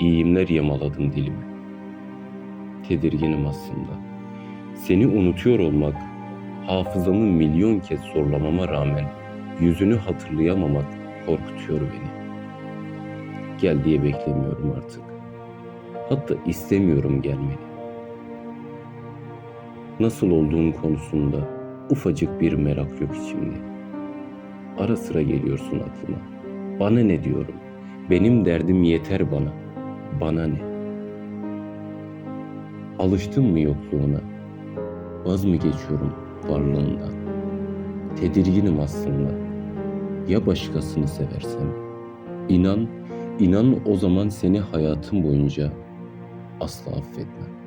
iyimler yamaladım dilimi. Tedirginim aslında. Seni unutuyor olmak, hafızamı milyon kez zorlamama rağmen yüzünü hatırlayamamak korkutuyor beni. Gel diye beklemiyorum artık. Hatta istemiyorum gelmeni. Nasıl olduğun konusunda ufacık bir merak yok içimde. Ara sıra geliyorsun aklıma. Bana ne diyorum? Benim derdim yeter bana. Bana ne? Alıştın mı yokluğuna? Vaz mı geçiyorum varlığından? Tedirginim aslında. Ya başkasını seversem? İnan, inan o zaman seni hayatım boyunca asla affetmem.